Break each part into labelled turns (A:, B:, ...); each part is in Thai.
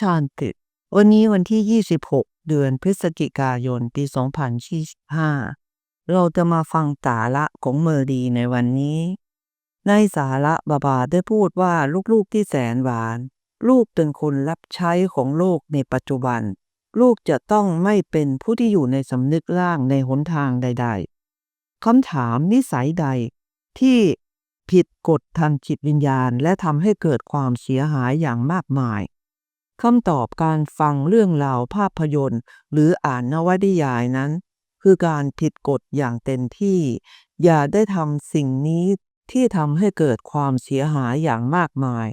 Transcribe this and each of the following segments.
A: ชานติวันนี้วันที่ 26 เดือนพฤศจิกายน ปี 2025 เราจะมาฟังสาระของเมอร์ดีในวันนี้ ในสาระบาบาได้พูดว่าลูกๆที่แสนหวาน ลูกเป็นคนรับใช้ของโลกในปัจจุบัน ลูกจะต้องไม่เป็นผู้ที่อยู่ในสำนึกล่างในหนทางใด ๆคำถามนิสัยใดที่ผิดกฎทางจิตวิญญาณ และทำให้เกิดความเสียหายอย่างมากมาย คำตอบการฟังเรื่องราวภาพยนตร์ หรืออ่านนวนิยายนั้น คือการผิดกฎอย่างเต็มที่ อย่าได้ทำสิ่งนี้ที่ทำให้เกิดความเสียหายอย่างมากมาย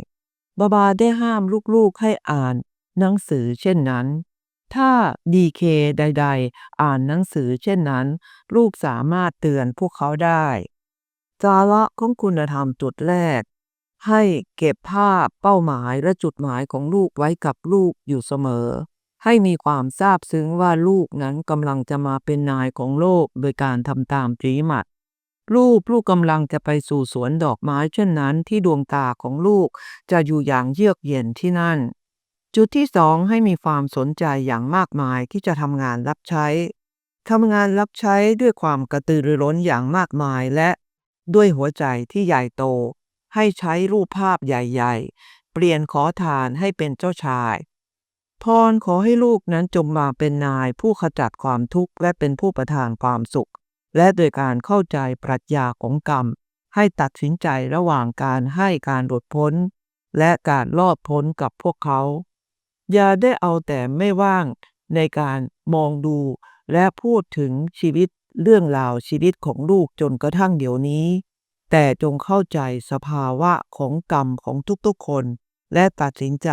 A: บาบาได้ห้ามลูกๆให้อ่านหนังสือเช่นนั้น ถ้าดีเคใด ๆ อ่านหนังสือเช่นนั้น ลูกสามารถเตือนพวกเขาได้สาระของคุณธรรมจุดแรก ให้เก็บภาพเป้าหมายและจุดหมายของลูกไว้กับลูกอยู่เสมอ ให้มีความซาบซึ้งว่าลูกนั้นกำลังจะมาเป็นนายของโลกโดยการทำตามตรีมัดลูกลูกกำลังจะไปสู่สวนดอกไม้เช่นนั้นที่ดวงตาของลูกจะอยู่อย่างเยือกเย็นที่นั่น จุดที่สองให้มีความสนใจอย่างมากมายที่จะทำงานรับใช้ทำงานรับใช้ด้วยความกระตือรือร้นอย่างมากมายและด้วยหัวใจที่ใหญ่โต ให้ใช้รูปภาพใหญ่ๆ เปลี่ยนขอทานให้เป็นเจ้าชาย พรขอให้ลูกนั้นจงมาเป็นนายผู้ขจัดความทุกข์และเป็นผู้ประทานความสุข และโดยการเข้าใจปรัชญาของกรรม ให้ตัดสินใจระหว่างการให้การหลุดพ้น และการรอดพ้นกับพวกเขา อย่าได้เอาแต่ไม่ว่างในการมองดูและพูดถึงชีวิตเรื่องราวชีวิตของลูกจนกระทั่งเดี๋ยวนี้ แต่จงเข้าใจสภาวะของกรรมของทุกๆคน และตัดสินใจ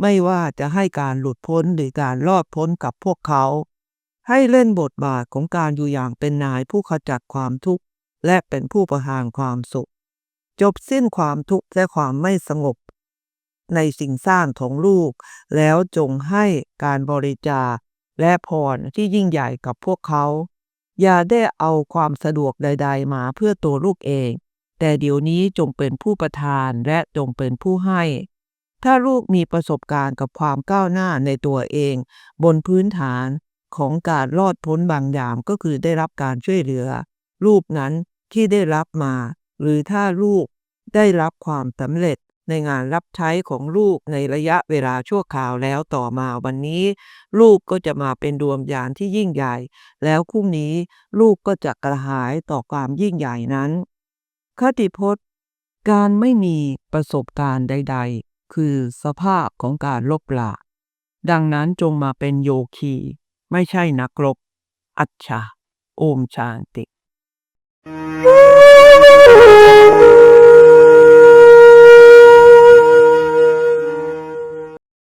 A: ไม่ว่าจะให้การหลุดพ้นหรือการรอดพ้นกับพวกเขา ให้เล่นบทบาทของการอยู่อย่างเป็นนายผู้ขจัดความทุกข์ และเป็นผู้ประทานความสุข จบสิ้นความทุกข์และความไม่สงบ ในสิ่งสร้างของลูก แล้วจงให้การบริจาคและพรที่ยิ่งใหญ่กับพวกเขา อย่าได้เอาความสะดวกใด ๆ มาเพื่อตัวลูกเอง แต่เดี๋ยวนี้จงเป็นผู้ประทานและจงเป็นผู้ให้ ถ้าลูกมีประสบการณ์กับความก้าวหน้าในตัวเอง บนพื้นฐานของการรอดพ้นบางอย่างก็คือได้รับการช่วยเหลือลูกนั้นที่ได้รับมา หรือถ้าลูกได้รับความสำเร็จในงานรับใช้ของลูกในระยะเวลาชั่วคราวแล้วต่อมาวันนี้ ลูกก็จะมาเป็นดวงยานที่ยิ่งใหญ่ แล้วพรุ่งนี้ลูกก็จะกระหายต่อความยิ่งใหญ่นั้น คติพจน์ การไม่มีประสบการณ์ใด ๆ คือสภาพของการลบหลาดังนั้นจงมาเป็นโยคี ไม่ใช่นักรบ อัจฉาโอมชานติ
B: Woo!